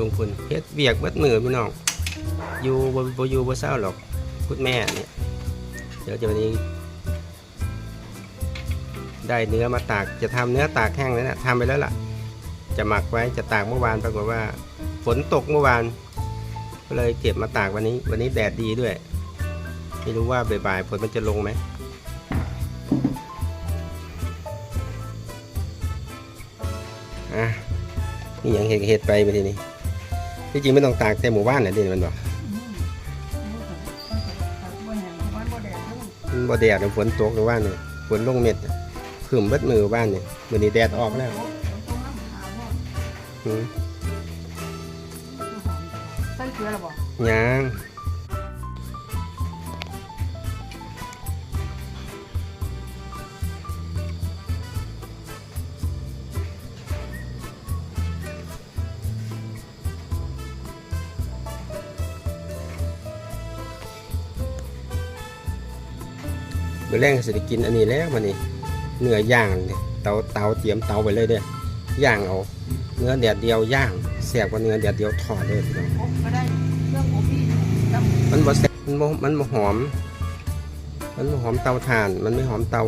ลงทุนเฮ็ดเวียกเบิดมือพี่น้องอยู่บ่บ่อยู่บ่เศร้าหรอกคุณแม่เนี่ยเดี๋ยวจะวันนี้ ได้เนื้อมาตากจะทำเนื้อตากแห้งแล้วนะทำไปแล้วล่ะ จะหมักไว้จะตากเมื่อวานปรากฏว่า ฝนตกเมื่อวานก็เลยเก็บมาตากวันนี้ วันนี้แดดดีด้วยไม่รู้ว่าบ่ายๆฝนมันจะลงไหมอะนี่ยังเห็ดเห็ดไปไปทีนี้ ที่จริงไม่ต้องตากแต่หมู่บ้านน่ะเด่นมันบอกบ่แดดฝนตกหรือว่าเนี่ยฝนลงเม็ดขึ้นเบิดมือบ้านเนี่ยวันนี้แดดออกแล้วอืมใส่เกลือหรอบอกยัง เมื่อแรกก็สิได้กินอันนี้แล้วมันนี่เนื้อย่างเนี่ยเตาเตาเตรียมเตาไปเลยเด้อย่างเอาเนื้อแดดเดียวย่างแสบกว่าเนื้อแดดเดียวทอดเลยพี่น้องอบก็ได้เครื่องอบพี่จำมันบ่แซ่บมันบ่มันบ่หอม มันบ่หอมเตาถ่าน มันไม่หอมเตา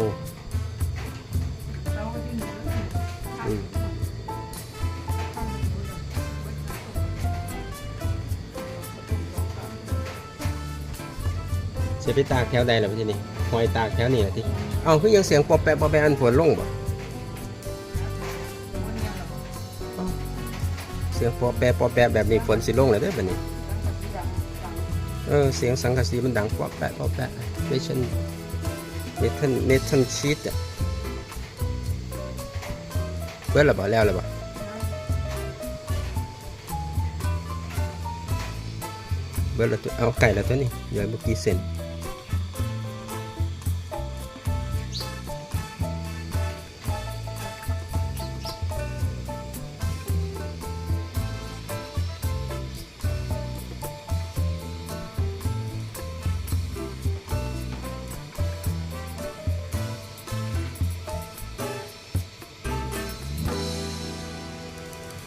อืม เสียไปตากแถวใดล่ะพี่นี่หอยตากแถวนี้ล่ะที่เอาคือยังเสียงปอบแปะปอบแปะอันฝนลงบ่เสียงปอบแปะปอบแปะแบบนี้ฝนสิลงแล้วเด้อบัดนี้เออเสียงสังกะสีมันดังปอบแปะปอบแปะเมชันเมทันเมทันชีตอะเบิดและบ่แล้วและบ่เบิดละตัวเอาไก่และตัวนี้เหลือเมื่อกี้เส้น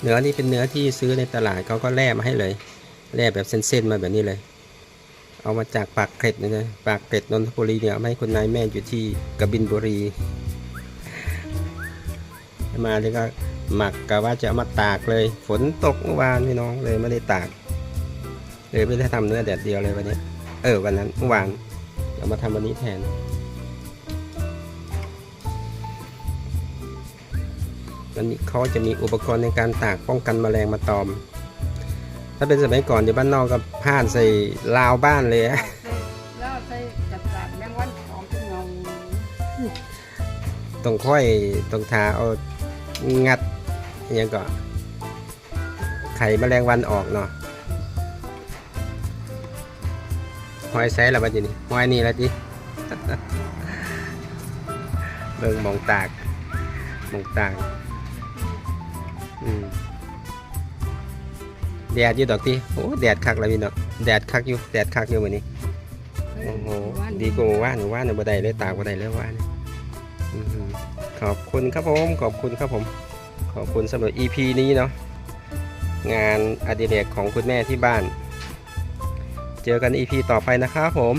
เนื้อนี่เป็นเนื้อที่ซื้อในตลาดเขาก็แล่มาให้เลยแล่แบบเส้นๆมาแบบนี้เลย เอามาจากปากเกร็ดนะนะปากเกร็ดนนทบุรีเนี่ยมาให้คุณนายแม่อยู่ที่กบินบุรี มาแล้วก็หมักกะว่าจะเอามาตากเลย ฝนตกเมื่อวานพี่น้องเลยไม่ได้ตาก เลยไม่ได้ทำเนื้อแดดเดียวเลยวันนี้ เออวันนั้นเมื่อวานเอามาทำวันนี้แทน มันมีเขาจะมีอุปกรณ์ในการตากป้องกันแมลงมาตอม ถ้าเป็นสมัยก่อนอยู่บ้านนอกก็ผ่านใส่ราวบ้านเลยอะแล้วใส่จัดจานแมงวันหอมเป็นเงาต้องค่อยต้องทาเอางัดอหยังก็ไข่แมลงวันออกเนาะหอยไซส์ละบัดนี้หอยนี่ละจิเบิ่งหมองตากหมองตากอืม แดดอยู่ดอกติโอ้แดดคักแล้วพี่เนาะแดดคักอยู่แดดคักอยู่มื้อนี้โอ้โหดีกว่าหมู่บ้านหมู่บ้านเนี่ยบ่ได้เลยตากบ่ได้เลยว่านอื้อหือขอบคุณครับผมขอบคุณครับผม ขอบคุณสำหรับ EP นี้เนาะงานอดิเรกของคุณแม่ที่บ้าน เจอกัน EP ต่อไปนะครับผม